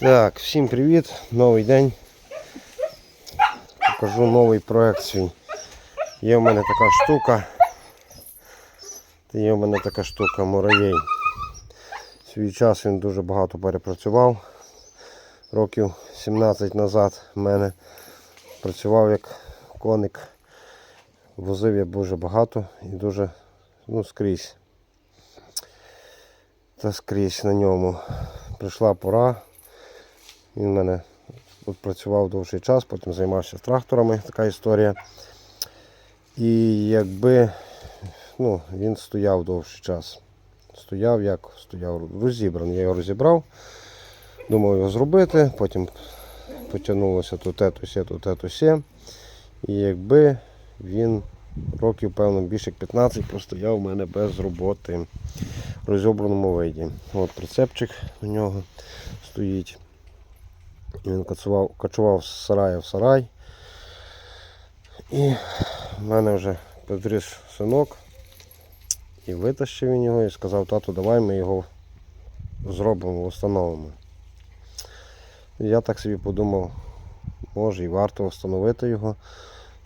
Так, всім привіт, новий день. Покажу новий проект свій. Є в мене така штука. Є в мене така штука муравей. Свій час він дуже багато перепрацював. Років 17 назад в мене працював як коник. Возив я дуже багато і дуже ну, скрізь. Та скрізь на ньому. Прийшла пора. Він в мене працював довший час, потім займався тракторами, така історія. І якби ну, він стояв довший час. Стояв як стояв розібраний. Я його розібрав, думав його зробити, потім потягнулося то те, то сє, то те, то сє. І якби він років, певно, більше як 15 простояв у мене без роботи в розібраному виді. От прицепчик у нього стоїть. Він кацував, качував з сарая в сарай. І в мене вже підріс синок. І витащив він його і сказав, тату, давай ми його зробимо, встановимо. Я так собі подумав, може і варто встановити його.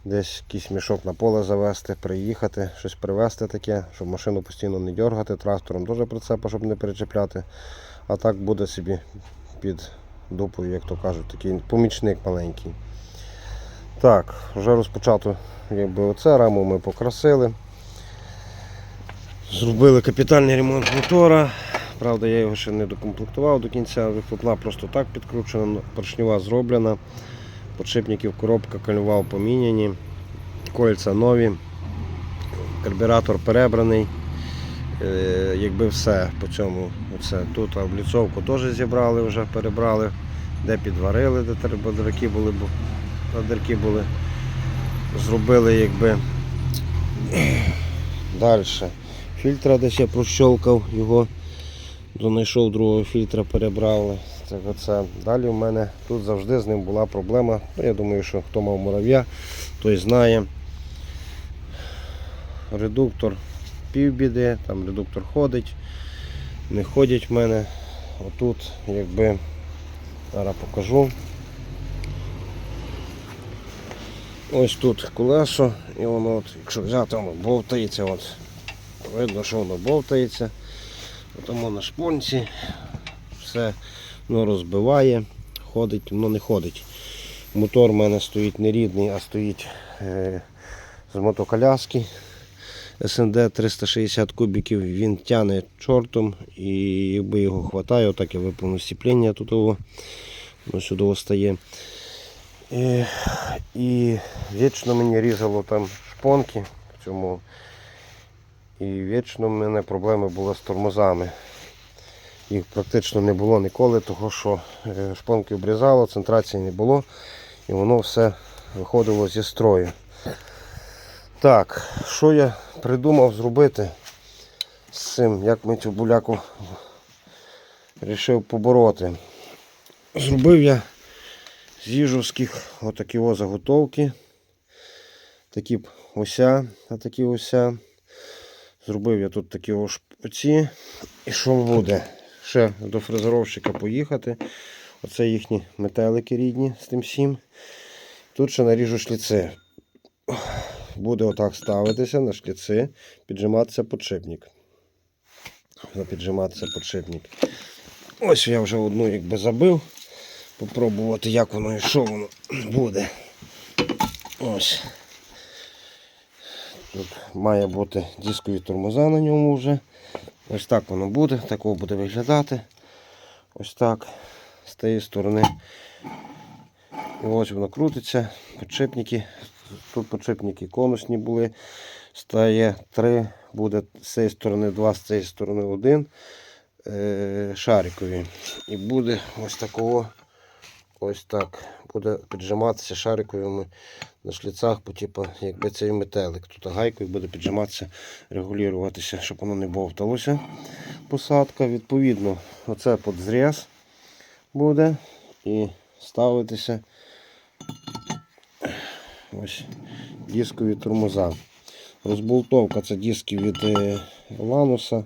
Десь якийсь мішок на поле завести, приїхати, щось привезти таке, щоб машину постійно не дергати, трактором теж прицепа, щоб не перечепляти. А так буде собі під дупою, як то кажуть, такий помічник маленький. Так, вже розпочато якби оце, раму ми покрасили. Зробили капітальний ремонт мотора. Правда, я його ще не докомплектував до кінця. Вихлопна просто так підкручена, поршнева зроблена. Подшипників коробка калював поміняні, кольця нові, карбюратор перебраний. Е, Якби все по цьому. Оце. Тут обліцовку теж зібрали, вже перебрали, де підварили, де треба дирки були, бо дирки були. Зробили якби далі. Фільтра десь я прощолкав його, донайшов другого фільтра, перебрали. Так оце. Далі в мене тут завжди з ним була проблема. Ну, я думаю, що хто мав мурав'я, той знає. Редуктор півбіди, там редуктор ходить, не ходять в мене. Отут, якби зараз покажу. Ось тут колесо і воно, от, якщо взяти, воно бовтається. От. Видно, що воно бовтається. Тому на шпонці все воно розбиває, ходить, воно не ходить. Мотор в мене стоїть не рідний, а стоїть е, з мотоколяски. СНД 360 кубиків, він тяне чортом і якби його хватає, отак я виповнив сцеплення тут воно сюди стає. І, і вічно мені різало там шпонки в цьому. І вічно в мене проблеми були з тормозами. Їх практично не було ніколи, тому що е, шпонки обрізало, центрації не було і воно все виходило зі строю. Так, що я придумав зробити з цим, як ми цю буляку вирішив побороти. Зробив я з їжовських отакі о заготовки. Такі ося, а такі ося. Зробив я тут такі ось оці. І що буде? Ще до фрезеровщика поїхати. Оце їхні метелики рідні з тим всім. Тут ще наріжу шліци. Буде отак ставитися на шліци, піджиматися подшипник. Піджиматися подшипник. Ось я вже одну якби забив. Попробувати, як воно і що воно буде. Ось. Тут має бути дискові тормоза на ньому вже. Ось так воно буде, такого буде виглядати. Ось так. З тієї сторони. І ось воно крутиться. Подшипники. Тут подшипники конусні були. Стає три, буде з цієї сторони два, з цієї сторони один. Е, шарикові. І буде ось такого. Ось так. Буде піджиматися шариковими на шліцах, бо типу, якби цей метелик. Тут гайкою буде піджиматися, регулюватися, щоб воно не бовталося. Посадка. Відповідно, оце під зріз буде і ставитися ось дискові тормоза. Розболтовка це диски від е, лануса.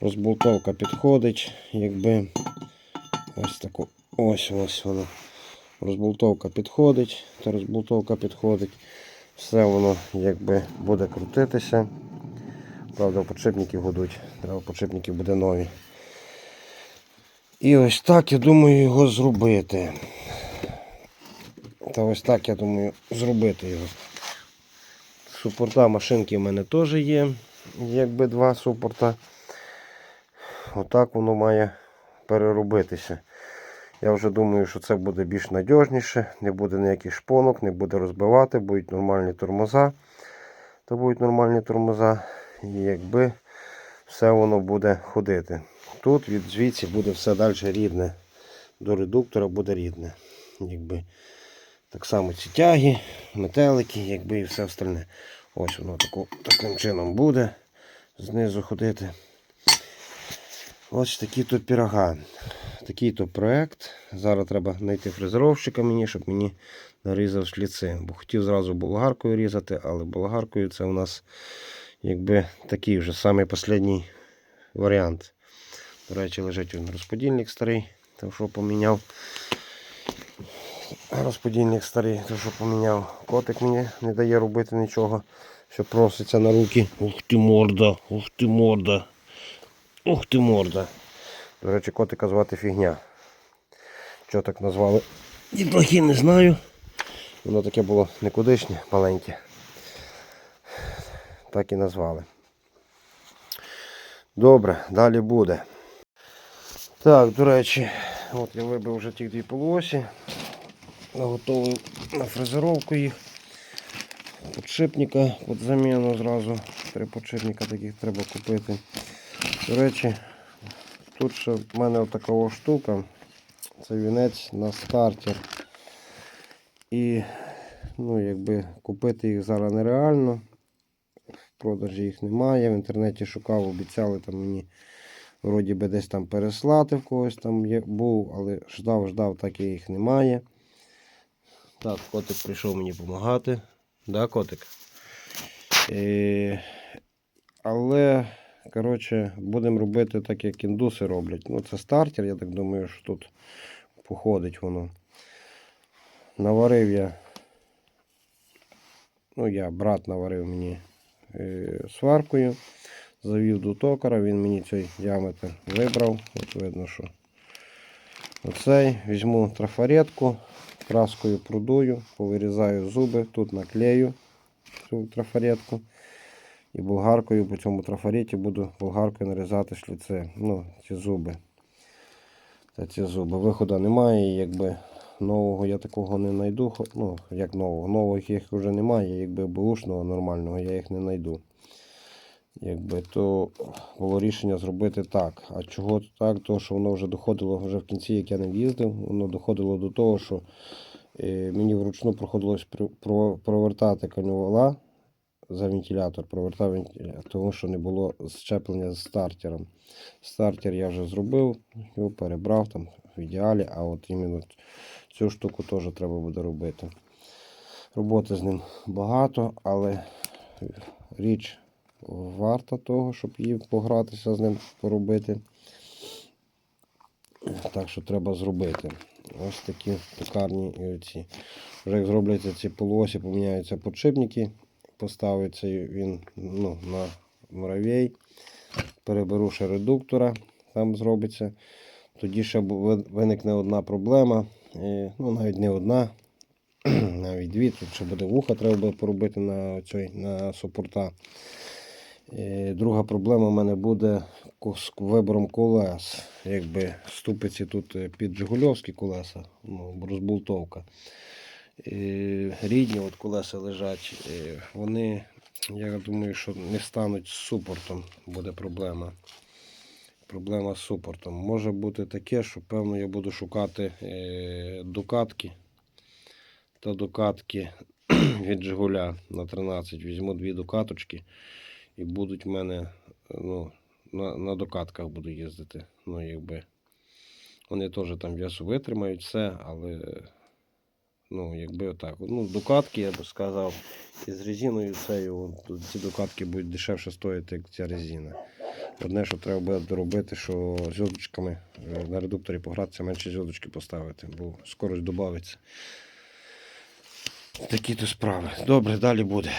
Розболтовка підходить, якби ось таку Ось ось воно. Розболтовка підходить, та розболтовка підходить. Все воно якби буде крутитися. Правда, подшипники гудуть, треба подшипники буде нові. І ось так я думаю його зробити. Та ось так я думаю зробити його. Супорта машинки в мене теж є, якби два супорта. Отак воно має переробитися. Я вже думаю, що це буде більш надіжніше, не буде ніяких шпонок, не буде розбивати, будуть нормальні тормоза. То будуть нормальні тормоза. І якби все воно буде ходити. Тут від звідси буде все далі рідне. До редуктора буде рідне. Якби. Так само ці тяги, метелики, якби і все остальне. Ось воно тако, таким чином буде знизу ходити. Ось такі то пірога. Такий то проект. Зараз треба знайти фрезеровщика мені, щоб мені нарізав шліци. Бо хотів зразу болгаркою різати, але болгаркою це у нас якби такий вже самий останній варіант. До речі, лежить він розподільник старий, то що поміняв. Розподільник старий, то що поміняв. Котик мені не дає робити нічого, що проситься на руки. Ух ти морда, ух ти морда. Ух ти морда. До речі, котика звати фігня. Чого так назвали? Дітлахи не знаю. Воно таке було никудишнє, маленьке. Так і назвали. Добре, далі буде. Так, до речі, от я вибив вже ті дві полуосі. Наготовив на фрезеровку їх. Подшипника під заміну зразу. Три подшипника таких треба купити. До речі, тут ще в мене така штука. Це вінець на стартер. І ну, якби купити їх зараз нереально. В продажі їх немає. В інтернеті шукав, обіцяли там мені вроді би десь там переслати в когось там є, був, але ждав, ждав, так і їх немає. Так, котик прийшов мені допомагати. Да, котик? Е, але, коротше, будемо робити так, як індуси роблять. Ну, це стартер, я так думаю, що тут походить воно. Наварив я. Ну, я, брат наварив мені е, сваркою. Завів до токара, він мені цей діаметр вибрав. От видно, що оцей. Візьму трафаретку, краскою продую, повирізаю зуби, тут наклею цю трафаретку. І болгаркою по цьому трафареті буду болгаркою нарізати шліци. Ну, ці зуби. Та ці зуби. Виходу немає, якби нового я такого не знайду. Ну, як нового. Нових їх вже немає, якби бушного нормального я їх не знайду. Якби то було рішення зробити так. А чого так? То що воно вже доходило вже в кінці, як я не їздив, воно доходило до того, що е, мені вручну проходилось при- про- провертати канювала за вентилятор, провертав вентилятор, тому що не було щеплення з стартером. Стартер я вже зробив, його перебрав там в ідеалі, а от іменно цю штуку теж треба буде робити. Роботи з ним багато, але річ варта того, щоб її погратися з ним, поробити. Так що треба зробити. Ось такі токарні і оці. Вже як зробляться ці полуосі, поміняються подшипники, поставиться він ну, на муравей. Переберу ще редуктора, там зробиться. Тоді ще виникне одна проблема. Ну, навіть не одна, навіть дві. Тут ще буде вуха, треба буде поробити на, цей, на супорта. Е, Друга проблема в мене буде з вибором колес. Якби ступиці тут е, під Жигульовські колеса, ну, розбултовка. Е, Рідні от колеса лежать, вони, я думаю, що не стануть з супортом, буде проблема. Проблема з супортом. Може бути таке, що певно я буду шукати дукатки. Та дукатки від Жигуля на 13. Візьму дві дукаточки і будуть в мене ну, на, на докатках буду їздити. Ну, якби. Вони теж там весу витримають все, але ну, якби отак. Ну, дукатки, я би сказав, із резиною от ці дукатки будуть дешевше стоїти, як ця резина. Одне, що треба буде доробити, що зв'язочками е, на редукторі погратися, менше зв'язочки поставити, бо скорость додається. Такі то справи. Добре, далі буде.